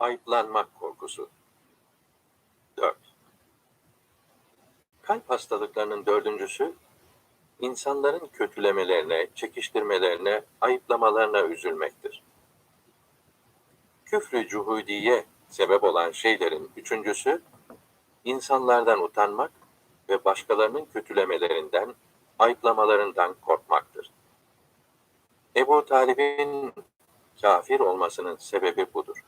Ayıplanmak korkusu. 4. Kalp hastalıklarının dördüncüsü, insanların kötülemelerine, çekiştirmelerine, ayıplamalarına üzülmektir. Küfrü cuhudiye sebep olan şeylerin üçüncüsü, insanlardan utanmak ve başkalarının kötülemelerinden, ayıplamalarından korkmaktır. Ebu Talib'in kafir olmasının sebebi budur.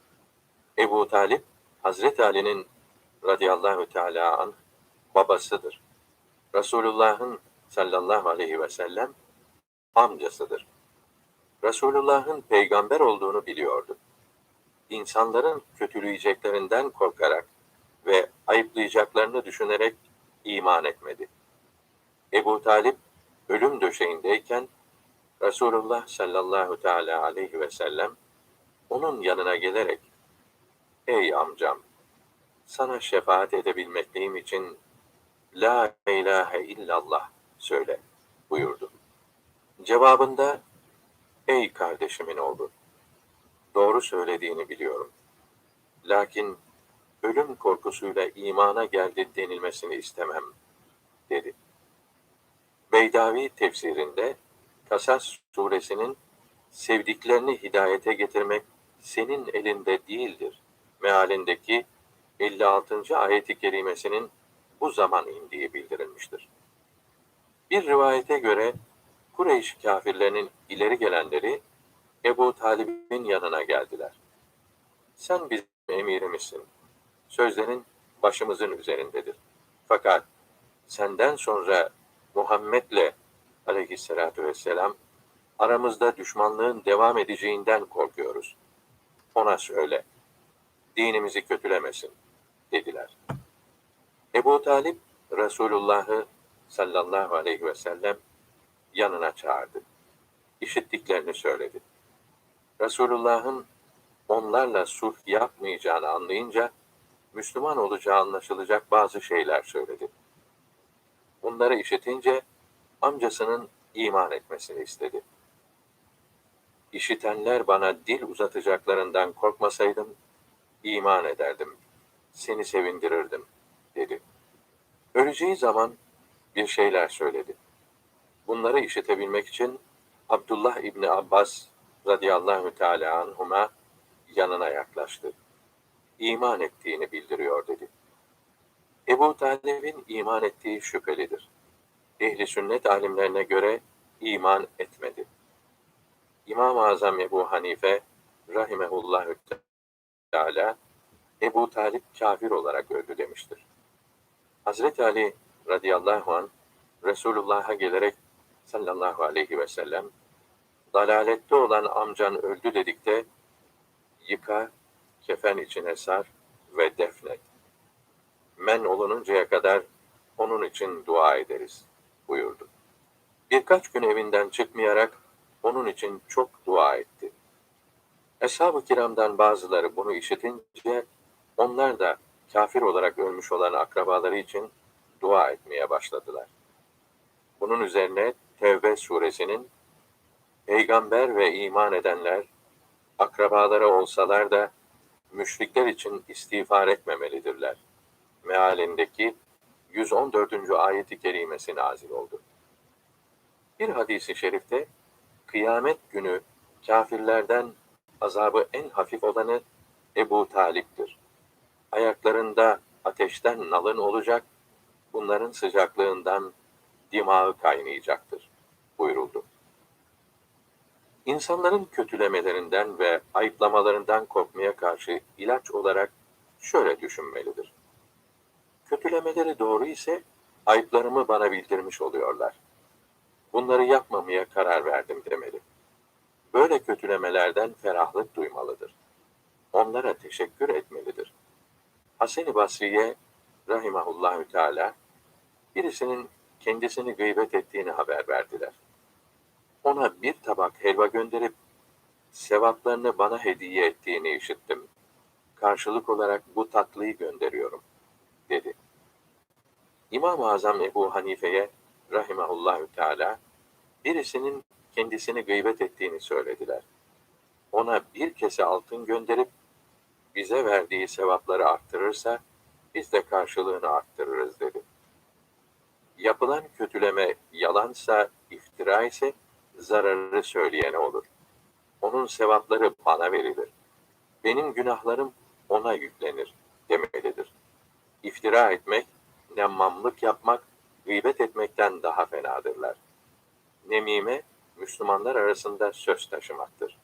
Ebu Talip, Hazreti Ali'nin radıyallahu teala anh babasıdır. Resulullah'ın sallallahu aleyhi ve sellem amcasıdır. Resulullah'ın peygamber olduğunu biliyordu. İnsanların kötüleyeceklerinden korkarak ve ayıplayacaklarını düşünerek iman etmedi. Ebu Talip ölüm döşeğindeyken Resulullah sallallahu teala aleyhi ve sellem onun yanına gelerek Ey amcam sana şefaat edebilmekliyim için La ilahe illallah söyle buyurdu. Cevabında Ey kardeşimin oğlu doğru söylediğini biliyorum. Lakin ölüm korkusuyla imana geldi denilmesini istemem dedi. Beydavi tefsirinde Kasas suresinin sevdiklerini hidayete getirmek senin elinde değildir mealindeki 56. ayeti kerimesinin bu zaman indiği bildirilmiştir. Bir rivayete göre Kureyş kafirlerinin ileri gelenleri Ebu Talib'in yanına geldiler. Sen bizim emirimizsin. Sözlerin başımızın üzerindedir. Fakat senden sonra Muhammed'le aleyhissalatü vesselam aramızda düşmanlığın devam edeceğinden korkuyoruz. Ona söyle, dinimizi kötülemesin, dediler. Ebu Talip, Resulullah'ı sallallahu aleyhi ve sellem yanına çağırdı. İşittiklerini söyledi. Resulullah'ın onlarla sulh yapmayacağını anlayınca, Müslüman olacağı anlaşılacak bazı şeyler söyledi. Bunları işitince, amcasının iman etmesini istedi. İşitenler bana dil uzatacaklarından korkmasaydım, iman ederdim, seni sevindirirdim, dedi. Öleceği zaman bir şeyler söyledi. Bunları işitebilmek için Abdullah İbni Abbas radıyallahu teala anhuma yanına yaklaştı. İman ettiğini bildiriyor dedi. Ebu Talib'in iman ettiği şüphelidir. Ehli sünnet alimlerine göre iman etmedi. İmam-ı Azam Ebu Hanife rahimehullahü teala Ebu Talip kafir olarak öldü demiştir. Hazreti Ali radıyallahu an Resulullah'a gelerek sallallahu aleyhi ve sellem dalalette olan amcan öldü dedikte yıka, kefen içine sar ve defnet. Men olununcaya kadar onun için dua ederiz buyurdu. Birkaç gün evinden çıkmayarak onun için çok dua etti. Eshab-ı kiramdan bazıları bunu işitince onlar da kafir olarak ölmüş olan akrabaları için dua etmeye başladılar. Bunun üzerine Tevbe suresinin Peygamber ve iman edenler akrabaları olsalar da müşrikler için istiğfar etmemelidirler. Mealindeki 114. ayeti kerimesi nazil oldu. Bir hadisi şerifte kıyamet günü kafirlerden azabı en hafif olanı Ebu Talip'tir. Ayaklarında ateşten nalın olacak, bunların sıcaklığından dimağı kaynayacaktır buyuruldu. İnsanların kötülemelerinden ve ayıplamalarından korkmaya karşı ilaç olarak şöyle düşünmelidir. Kötülemeleri doğru ise ayıplarımı bana bildirmiş oluyorlar. Bunları yapmamaya karar verdim demeli. Böyle kötülemelerden ferahlık duymalıdır. Onlara teşekkür etmelidir. Hasan-ı Basri'ye rahimahullahü teala birisinin kendisini gıybet ettiğini haber verdiler. Ona bir tabak helva gönderip sevaplarını bana hediye ettiğini işittim. Karşılık olarak bu tatlıyı gönderiyorum, dedi. İmam-ı Azam Ebu Hanife'ye rahimahullahü teala birisinin kendisini gıybet ettiğini söylediler. Ona bir kese altın gönderip bize verdiği sevapları arttırırsa, biz de karşılığını arttırırız dedi. Yapılan kötüleme yalansa, iftira ise zararı söyleyene olur. Onun sevapları bana verilir. Benim günahlarım ona yüklenir demelidir. İftira etmek, nemmamlık yapmak, gıybet etmekten daha fenadırlar. Nemime, Müslümanlar arasında söz taşımaktır.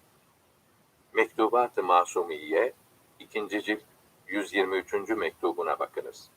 Mektubat-ı Masumiye, 2. cilt 123. mektubuna bakınız.